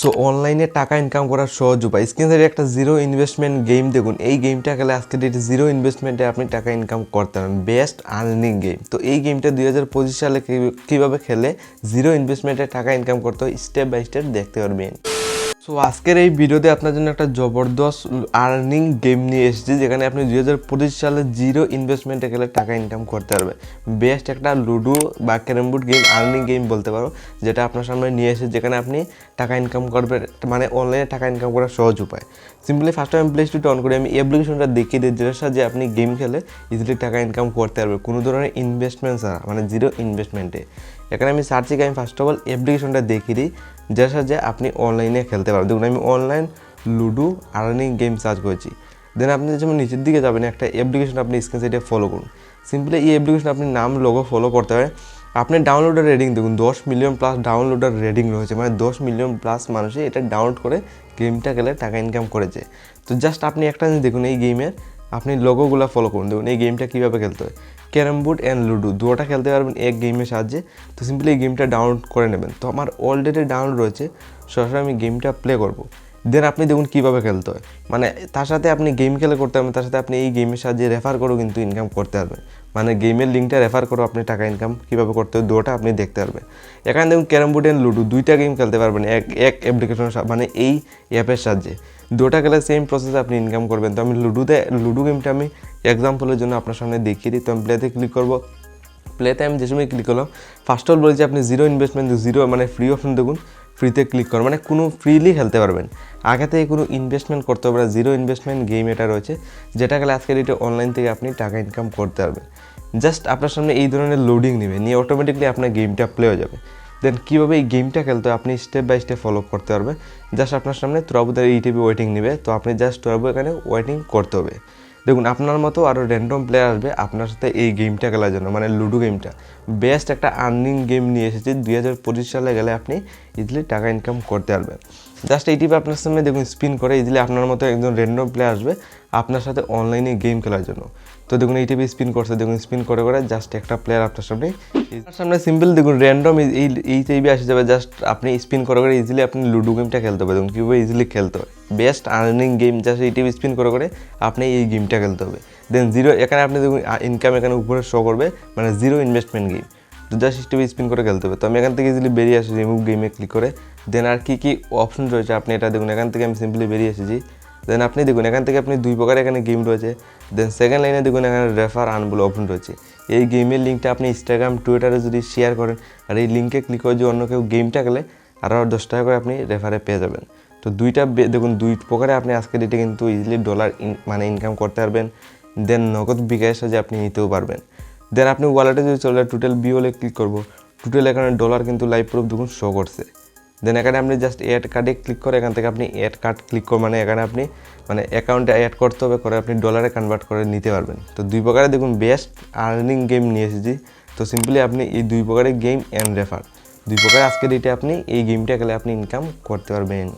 So অনলাইনে টাকা income করার সহজ উপায়। স্ক্রিনের একটা জিরো ইনভেস্টমেন্ট গেম দেখুন। এই গেমটা খেলে আজকে ডেটে জিরো ইনভেস্টমেন্টে আপনি টাকা ইনকাম করতে পারেন। বেস্ট আর্নিং গেম তো এই গেমটা দুই হাজার পঁচিশ সালে কীভাবে খেলে? জিরো ইনভেস্টমেন্টে টাকা ইনকাম করতে হয়। স্টেপ বাই স্টেপ দেখতে পারবেন। সো আজকের এই ভিডিওতে আপনার জন্য একটা জবরদস্ত আর্নিং গেম নিয়ে এসেছি, যেখানে আপনি দুই হাজার পঁচিশ সালে জিরো ইনভেস্টমেন্টে গেলে টাকা ইনকাম করতে পারবে বেস্ট একটা লুডো বা carrom board game earning game বলতে পারো, যেটা আপনার সামনে নিয়ে এসে যেখানে আপনি টাকা ইনকাম করবেন মানে অনলাইনে টাকা ইনকাম করার সহজ উপায়। সিম্পলি ফার্স্ট টাইম প্লে স্টোরটা অন করে আমি অ্যাপ্লিকেশনটা দেখিয়ে দিই যেটার সাহায্যে আপনি গেম খেলে ইজিলি টাকা ইনকাম করতে পারবে কোনো ধরনের ইনভেস্টমেন্ট ছাড়া মানে জিরো ইনভেস্টমেন্টে এখানে আমি সার্চে আমি ফার্স্ট অফ অল অ্যাপ্লিকেশনটা দেখিয়ে দিই। যার সাহায্যে আপনি অনলাইনে খেলতে পারবেন। দেখুন, আমি online ludo earning game search করেছি। দেন আপনি যেমন নিচের দিকে যাবেন, একটা অ্যাপ্লিকেশন আপনি স্ক্রিন সাইডে ফলো করুন। সিম্পলি এই অ্যাপ্লিকেশন আপনি নাম লোগো ফলো করতে হবে আপনি ডাউনলোডের রেটিং দেখুন, দশ মিলিয়ন প্লাস ডাউনলোডের রেটিং রয়েছে। মানে দশ মিলিয়ন প্লাস মানুষই এটা ডাউনলোড করে গেমটা খেলে টাকা ইনকাম করেছে। তো জাস্ট আপনি একটা জিনিস দেখুন, এই গেমের আপনি লোগোগুলো ফলো করুন। দেখুন, এই গেমটা কীভাবে খেলতে হয়? ক্যারাম বোর্ড অ্যান্ড লুডো দুটা খেলতে পারবেন এক গেমের সাহায্যে। তো সিম্পলি এই গেমটা ডাউনলোড করে নেবেন। তো আমার অলরেডি ডাউনলোড রয়েছে, সরাসরি আমি গেমটা প্লে করব। দেন আপনি দেখুন কীভাবে খেলতে হয়। মানে তার সাথে আপনি গেম খেলে করতে পারবেন, তার সাথে আপনি এই গেমের সাহায্যে রেফার করেও কিন্তু ইনকাম করতে পারবেন। মানে গেমের লিঙ্কটা রেফার করেও আপনি টাকা ইনকাম কীভাবে করতে হবে দুটা আপনি দেখতে পারবেন। এখানে দেখুন ক্যারাম বোর্ড অ্যান্ড লুডো, দুইটা গেম খেলতে পারবেন, এক এক অ্যাপ্লিকেশনের মানে এই অ্যাপের সাহায্যে। দুটা খেলে সেম প্রসেসে আপনি ইনকাম করবেন। তো আমি লুডোতে, লুডো গেমটা আমি এক্সাম্পলের জন্য আপনার সামনে দেখিয়ে দিই। তো আমি প্লেতে ক্লিক করব। প্লেতে আমি যে সময় ক্লিক করলাম ফার্স্ট অল বলেছি আপনি জিরো ইনভেস্টমেন্ট জিরো মানে ফ্রি অপশন দেখুন। ফ্রিতে ক্লিক করুন মানে কোনো ফ্রিলি খেলতে পারবেন। আগে থেকে কোনো ইনভেস্টমেন্ট করতে হবে না জিরো ইনভেস্টমেন্ট গেম এটা রয়েছে, যেটা গেলে আজকের এটা অনলাইন থেকে আপনি টাকা ইনকাম করতে পারবেন। জাস্ট আপনার সামনে এই ধরনের লোডিং নেবে, নিয়ে অটোমেটিকলি আপনার গেমটা প্লে হয়ে যাবে। দেন কীভাবে এই গেমটা খেলতে আপনি স্টেপ বাই স্টেপ ফলো করতে পারবেন। জাস্ট আপনার সামনে তুরাবুদের ইটিভি ওয়েটিং নেবে, তো আপনি জাস্ট তুরাবু এখানে ওয়েটিং করতে হবে। দেখুন, আপনার মতো আরও র্যান্ডম প্লেয়ার আসবে আপনার সাথে এই গেমটা খেলার জন্য মানে লুডো গেমটা বেস্ট একটা আর্নিং গেম নিয়ে এসেছে, দুই হাজার পঁচিশ সালে গেলে আপনি ইজিলি টাকা ইনকাম করতে পারবেন। জাস্ট এই টিপে আপনার সামনে দেখুন স্পিন করে ইজিলি আপনার মতো একজন র্যান্ডম প্লেয়ার আসবে আপনার সাথে অনলাইনে গেম খেলার জন্য। তো দেখুন, এই টিভি স্পিন করছে, দেখুন স্পিন করে করে জাস্ট একটা প্লেয়ার আপনার সামনে সামনে সিম্পল দেখুন র্যান্ডম এই এই টিভি আসে যাবে জাস্ট আপনি স্পিন করে করে ইজিলি আপনি লুডো গেমটা খেলতে হবে দেখুন কীভাবে ইজিলি খেলতে হয়। বেস্ট আর্নিং গেম জাস্ট এই টিভি স্পিন করে করে আপনি এই গেমটা খেলতে হবে। দেন জিরো এখানে আপনি দেখুন ইনকাম এখানে উপরে শো করবে মানে জিরো ইনভেস্টমেন্ট গেম তো জাস্ট টিভি স্পিন করে খেলতে হবে। তো আমি এখান থেকে ইজিলি বেরিয়ে আসি রিমুভ গেমে ক্লিক করে। দেন আর কী কী অপশন রয়েছে আপনি এটা দেখুন, এখান থেকে আমি সিম্পলি বেরিয়ে এসেছি। দেন আপনি দেখুন, এখান থেকে আপনি দুই প্রকার এখানে গেম রয়েছে। দেন সেকেন্ড লাইনে দেখুন, এখানে রেফার আন বলে অপশন রয়েছে। এই গেমের লিঙ্কটা আপনি ইনস্টাগ্রাম টুইটারে যদি শেয়ার করেন, আর এই লিঙ্কে ক্লিক করে যদি অন্য কেউ গেমটা খেলে আরও দশ টাকা করে আপনি রেফারে পেয়ে যাবেন। তো দুইটা দেখুন, দুই প্রকারে আপনি আজকে ডেটে কিন্তু ইজিলি ডলার মানে ইনকাম করতে পারবেন। দেন নগদ বিকাশের সাহায্যে আপনি নিতেও পারবেন। দেন আপনি ওয়ালেটে যদি চলে টোটাল বি হলে ক্লিক করব। টোটাল এখানে ডলার কিন্তু লাইভ প্রুফ দেখুন শো করছে। দেন এখানে আপনি জাস্ট অ্যাড কার্ডে ক্লিক করে এখান থেকে আপনি অ্যাড কার্ড ক্লিক করে মানে এখানে আপনি মানে অ্যাকাউন্টে অ্যাড করতে হবে, করে আপনি ডলারে কনভার্ট করে নিতে পারবেন। তো দুই প্রকারে দেখুন বেস্ট আর্নিং গেম নিয়ে এসেছি। তো সিম্পলি আপনি এই দুই প্রকারের গেম অ্যান্ড রেফার দুই প্রকারে আজকে ডেটে আপনি এই গেমটা খেলে আপনি ইনকাম করতে পারবেন।